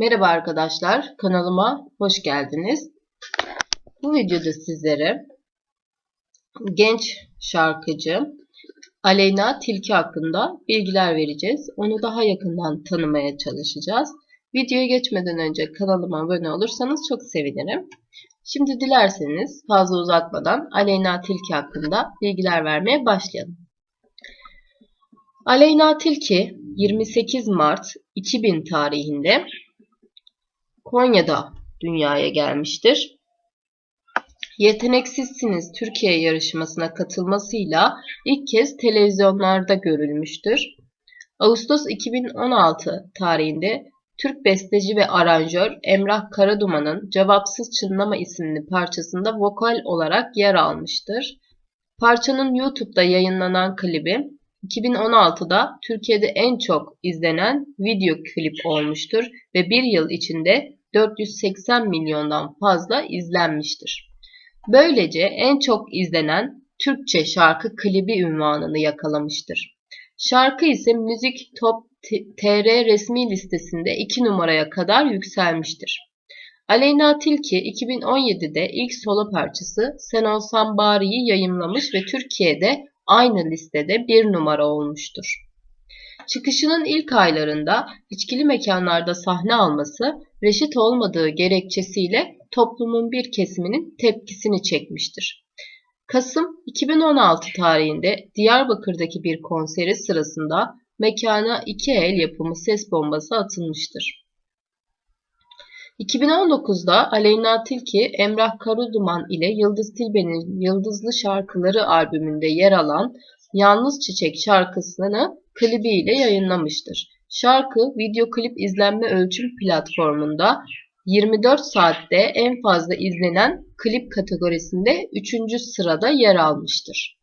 Merhaba arkadaşlar, kanalıma hoş geldiniz. Bu videoda sizlere genç şarkıcı Aleyna Tilki hakkında bilgiler vereceğiz. Onu daha yakından tanımaya çalışacağız. Videoya geçmeden önce kanalıma abone olursanız çok sevinirim. Şimdi dilerseniz fazla uzatmadan Aleyna Tilki hakkında bilgiler vermeye başlayalım. Aleyna Tilki 28 Mart 2000 tarihinde Konya'da dünyaya gelmiştir. Yeteneksizsiniz Türkiye yarışmasına katılmasıyla ilk kez televizyonlarda görülmüştür. Ağustos 2016 tarihinde Türk besteci ve aranjör Emrah Karaduman'ın Cevapsız Çınlama isimli parçasında vokal olarak yer almıştır. Parçanın YouTube'da yayınlanan klibi 2016'da Türkiye'de en çok izlenen video klip olmuştur ve bir yıl içinde 480 milyondan fazla izlenmiştir. Böylece en çok izlenen Türkçe şarkı klibi ünvanını yakalamıştır. Şarkı ise Müzik Top TR resmi listesinde 2 numaraya kadar yükselmiştir. Aleyna Tilki 2017'de ilk solo parçası Sen Olsan Bari'yi yayımlamış ve Türkiye'de aynı listede bir numara olmuştur. Çıkışının ilk aylarında içkili mekanlarda sahne alması reşit olmadığı gerekçesiyle toplumun bir kesiminin tepkisini çekmiştir. Kasım 2016 tarihinde Diyarbakır'daki bir konseri sırasında mekana iki el yapımı ses bombası atılmıştır. 2019'da Aleyna Tilki, Emrah Karuduman ile Yıldız Tilbe'nin Yıldızlı Şarkıları albümünde yer alan Yalnız Çiçek şarkısını klibiyle yayınlamıştır. Şarkı video klip izlenme ölçüm platformunda 24 saatte en fazla izlenen klip kategorisinde 3. sırada yer almıştır.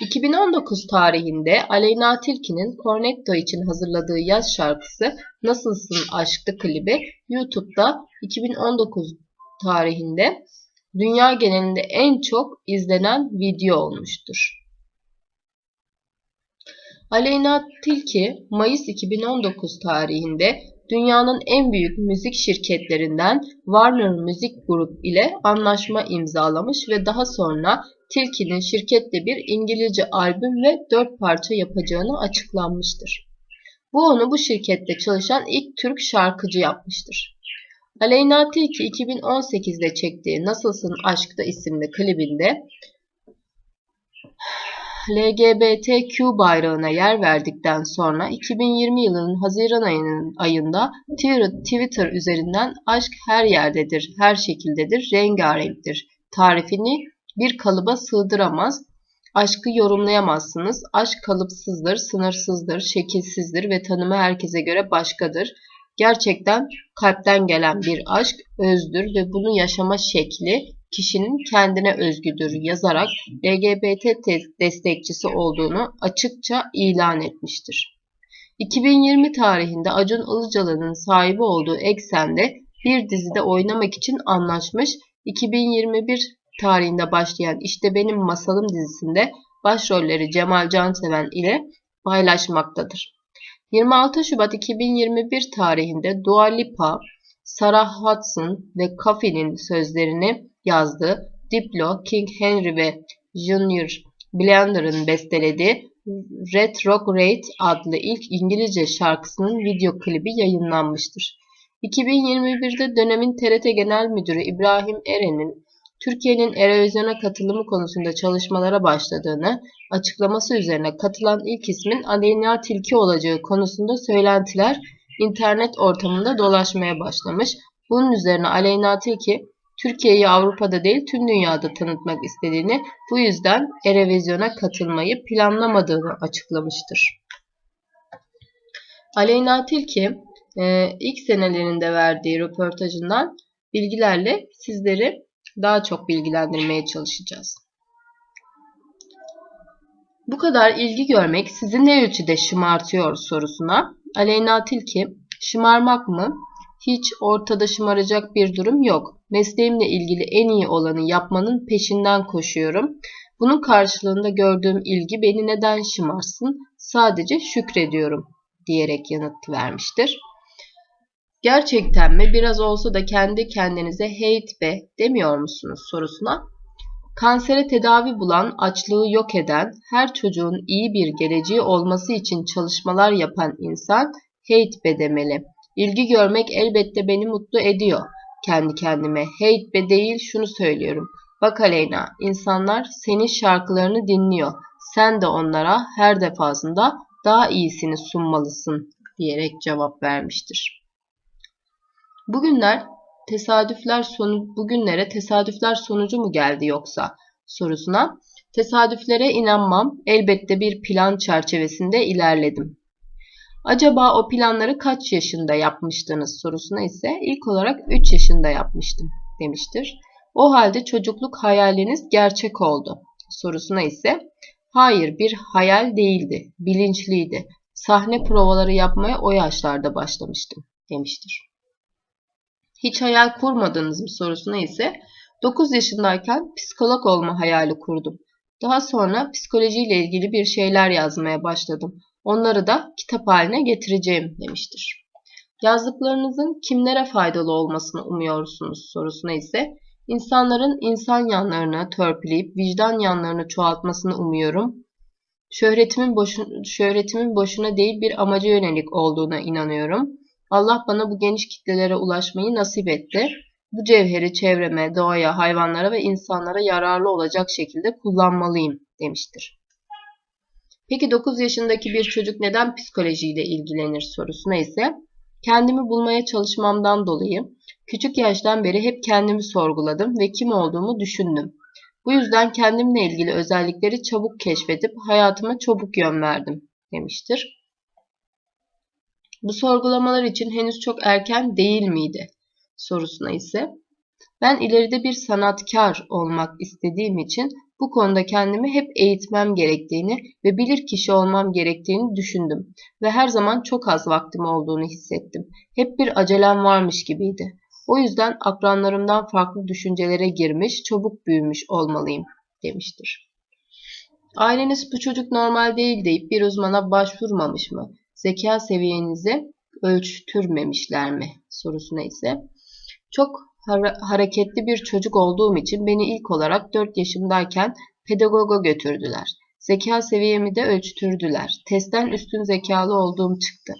2019 tarihinde Aleyna Tilki'nin Cornetto için hazırladığı yaz şarkısı Nasılsın Aşk'ta klibi YouTube'da 2019 tarihinde dünya genelinde en çok izlenen video olmuştur. Aleyna Tilki Mayıs 2019 tarihinde dünyanın en büyük müzik şirketlerinden Warner Music Group ile anlaşma imzalamış ve daha sonra Tilki'nin şirketle bir İngilizce albüm ve dört parça yapacağını açıklanmıştır. Bu onu bu şirkette çalışan ilk Türk şarkıcı yapmıştır. Aleyna Tilki 2018'de çektiği Nasılsın Aşk'ta isimli klibinde LGBTQ bayrağına yer verdikten sonra 2020 yılının Haziran ayının ayında Twitter üzerinden aşk her yerdedir, her şekildedir, rengarenktir tarifini bir kalıba sığdıramaz, aşkı yorumlayamazsınız. Aşk kalıpsızdır, sınırsızdır, şekilsizdir ve tanımı herkese göre başkadır. Gerçekten kalpten gelen bir aşk özdür ve bunu yaşama şekli kişinin kendine özgüdür yazarak LGBT destekçisi olduğunu açıkça ilan etmiştir. 2020 tarihinde Acun Ilıcalı'nın sahibi olduğu Eksen'de bir dizide oynamak için anlaşmış. 2021 tarihinde başlayan İşte Benim Masalım dizisinde başrolleri Cemal Canseven ile paylaşmaktadır. 26 Şubat 2021 tarihinde Dua Lipa, Sarah Hudson ve Coffee'nin sözlerini yazdığı Diplo, King Henry ve Junior Blender'ın bestelediği Retrograde adlı ilk İngilizce şarkısının video klibi yayınlanmıştır. 2021'de dönemin TRT Genel Müdürü İbrahim Eren'in Türkiye'nin Erevizyon'a katılımı konusunda çalışmalara başladığını açıklaması üzerine katılan ilk ismin Aleyna Tilki olacağı konusunda söylentiler internet ortamında dolaşmaya başlamış. Bunun üzerine Aleyna Tilki Türkiye'yi Avrupa'da değil tüm dünyada tanıtmak istediğini, bu yüzden Erevizyon'a katılmayı planlamadığını açıklamıştır. Aleyna Tilki e, ilk senelerinde verdiği röportajından bilgilerle sizleri daha çok bilgilendirmeye çalışacağız. Bu kadar ilgi görmek sizi ne ölçüde şımartıyor sorusuna Aleyna Tilki şımarmak mı? Hiç ortada şımaracak bir durum yok. Mesleğimle ilgili en iyi olanı yapmanın peşinden koşuyorum. Bunun karşılığında gördüğüm ilgi beni neden şımarsın? Sadece şükrediyorum diyerek yanıt vermiştir. Gerçekten mi biraz olsa da kendi kendinize hate be demiyor musunuz sorusuna kansere tedavi bulan, açlığı yok eden, her çocuğun iyi bir geleceği olması için çalışmalar yapan insan hate be. İlgi görmek elbette beni mutlu ediyor. Kendi kendime hate be değil şunu söylüyorum. Bak Aleyna, insanlar senin şarkılarını dinliyor. Sen de onlara her defasında daha iyisini sunmalısın diyerek cevap vermiştir. Bugünler tesadüfler sonu bugünlere tesadüfler sonucu mu geldi yoksa sorusuna tesadüflere inanmam. Elbette bir plan çerçevesinde ilerledim. Acaba o planları kaç yaşında yapmıştınız sorusuna ise ilk olarak 3 yaşında yapmıştım demiştir. O halde çocukluk hayaliniz gerçek oldu sorusuna ise hayır bir hayal değildi, bilinçliydi. Sahne provaları yapmaya o yaşlarda başlamıştım demiştir. Hiç hayal kurmadınız mı sorusuna ise 9 yaşındayken psikolog olma hayali kurdum. Daha sonra psikolojiyle ilgili bir şeyler yazmaya başladım. Onları da kitap haline getireceğim demiştir. Yazdıklarınızın kimlere faydalı olmasını umuyorsunuz sorusuna ise insanların insan yanlarını törpüleyip vicdan yanlarını çoğaltmasını umuyorum. Şöhretimin, boşu, şöhretimin boşuna değil bir amaca yönelik olduğuna inanıyorum. Allah bana bu geniş kitlelere ulaşmayı nasip etti. Bu cevheri çevreme, doğaya, hayvanlara ve insanlara yararlı olacak şekilde kullanmalıyım demiştir. Peki 9 yaşındaki bir çocuk neden psikolojiyle ilgilenir sorusuna ise kendimi bulmaya çalışmamdan dolayı küçük yaştan beri hep kendimi sorguladım ve kim olduğumu düşündüm. Bu yüzden kendimle ilgili özellikleri çabuk keşfedip hayatıma çabuk yön verdim demiştir. Bu sorgulamalar için henüz çok erken değil miydi? sorusuna ise ben ileride bir sanatkar olmak istediğim için bu konuda kendimi hep eğitmem gerektiğini ve bilir kişi olmam gerektiğini düşündüm ve her zaman çok az vaktim olduğunu hissettim. Hep bir acelem varmış gibiydi. O yüzden akranlarımdan farklı düşüncelere girmiş, çabuk büyümüş olmalıyım demiştir. Aileniz bu çocuk normal değil deyip bir uzmana başvurmamış mı? Zeka seviyenizi ölçtürmemişler mi? sorusuna ise çok hareketli bir çocuk olduğum için beni ilk olarak 4 yaşımdayken pedagoga götürdüler. Zeka seviyemi de ölçtürdüler. Testten üstün zekalı olduğum çıktı.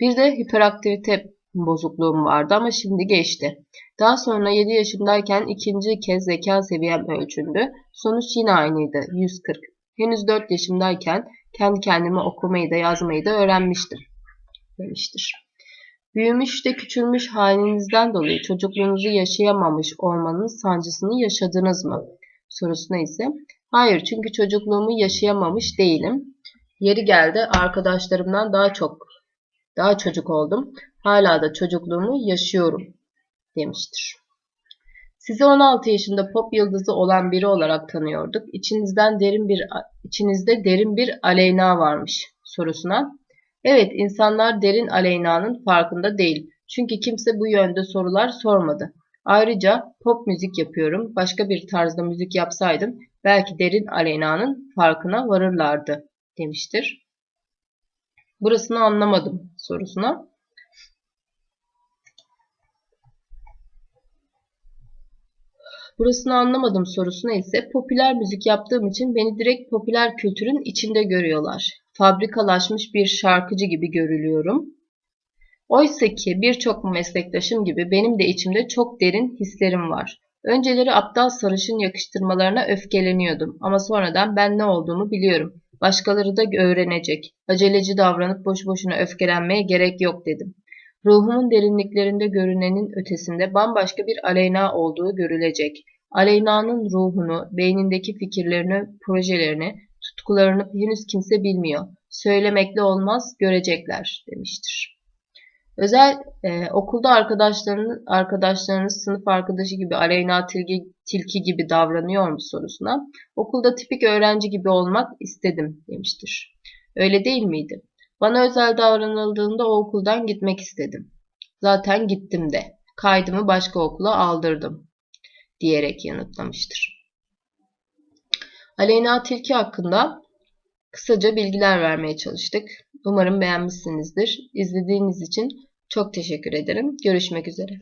Bir de hiperaktivite bozukluğum vardı ama şimdi geçti. Daha sonra 7 yaşındayken ikinci kez zeka seviyem ölçüldü. Sonuç yine aynıydı 140. Henüz 4 yaşımdayken kendi kendime okumayı da yazmayı da öğrenmiştim demiştir. Büyümüş de küçülmüş halinizden dolayı çocukluğunuzu yaşayamamış olmanın sancısını yaşadınız mı? Sorusuna ise hayır çünkü çocukluğumu yaşayamamış değilim. Yeri geldi arkadaşlarımdan daha çok daha çocuk oldum. Hala da çocukluğumu yaşıyorum demiştir. Sizi 16 yaşında pop yıldızı olan biri olarak tanıyorduk. İçinizden derin bir içinizde derin bir aleyna varmış sorusuna. Evet, insanlar derin aleynanın farkında değil. Çünkü kimse bu yönde sorular sormadı. Ayrıca pop müzik yapıyorum. Başka bir tarzda müzik yapsaydım belki derin aleynanın farkına varırlardı demiştir. Burasını anlamadım sorusuna. Burasını anlamadım sorusuna ise popüler müzik yaptığım için beni direkt popüler kültürün içinde görüyorlar. Fabrikalaşmış bir şarkıcı gibi görülüyorum. Oysa ki birçok meslektaşım gibi benim de içimde çok derin hislerim var. Önceleri aptal sarışın yakıştırmalarına öfkeleniyordum ama sonradan ben ne olduğumu biliyorum. Başkaları da öğrenecek. Aceleci davranıp boş boşuna öfkelenmeye gerek yok dedim. Ruhumun derinliklerinde görünenin ötesinde bambaşka bir Aleyna olduğu görülecek. Aleyna'nın ruhunu, beynindeki fikirlerini, projelerini, tutkularını henüz kimse bilmiyor. Söylemekle olmaz, görecekler demiştir. Özel e, okulda arkadaşlarınız, arkadaşlarınız sınıf arkadaşı gibi Aleyna tilki, tilki gibi davranıyor mu sorusuna okulda tipik öğrenci gibi olmak istedim demiştir. Öyle değil miydi? Bana özel davranıldığında o okuldan gitmek istedim. Zaten gittim de. Kaydımı başka okula aldırdım diyerek yanıtlamıştır. Aleyna Tilki hakkında kısaca bilgiler vermeye çalıştık. Umarım beğenmişsinizdir. İzlediğiniz için Çok teşekkür ederim. Görüşmek üzere.